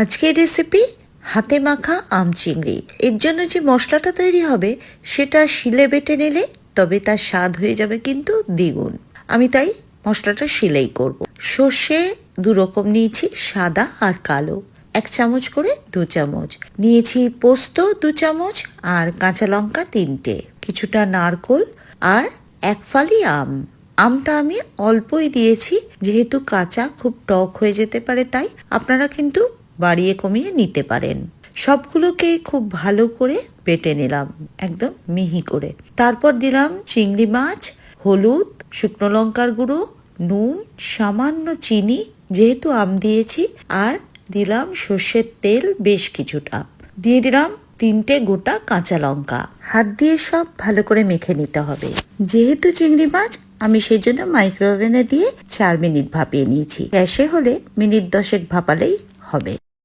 আজকের রেসিপি হাতে মাখা আম চিংড়ি। এর জন্য যে মশলাটা তৈরি হবে, সেটা শিলে বেটে নিলে তবে তার স্বাদ হয়ে যাবে কিন্তু দ্বিগুণ। আমি তাই মশলাটা শিলেই করব। সর্ষে দু রকম নিয়েছি, সাদা আর কালো। এক চামচ করে দু চামচ। নিয়েছি পোস্ত দু চামচ আর কাঁচা লঙ্কা তিনটে। কিছুটা নারকোল আর এক ফালি আম। আমটা আমি অল্পই দিয়েছি, যেহেতু কাঁচা খুব টক হয়ে যেতে পারে, তাই আপনারা কিন্তু বাড়িয়ে কমিয়ে নিতে পারেন। সবগুলোকেই খুব ভালো করে বেটে নিলাম, একদম মিহি করে। তারপর দিলাম চিংড়ি মাছ, হলুদ, শুকনো লঙ্কার গুঁড়ো, নুন, সামান্য চিনি, যেহেতু আম দিয়েছি, আর দিলাম সর্ষের তেল বেশ কিছুটা। দিয়ে দিলাম তিনটে গোটা কাঁচা লঙ্কা। হাত দিয়ে সব ভালো করে মেখে নিতে হবে। যেহেতু চিংড়ি মাছ, আমি সেই জন্য মাইক্রোওভেনে দিয়ে চার মিনিট ভাপিয়ে নিয়েছি। গ্যাসে হলে মিনিট দশেক ভাপালেই হবে।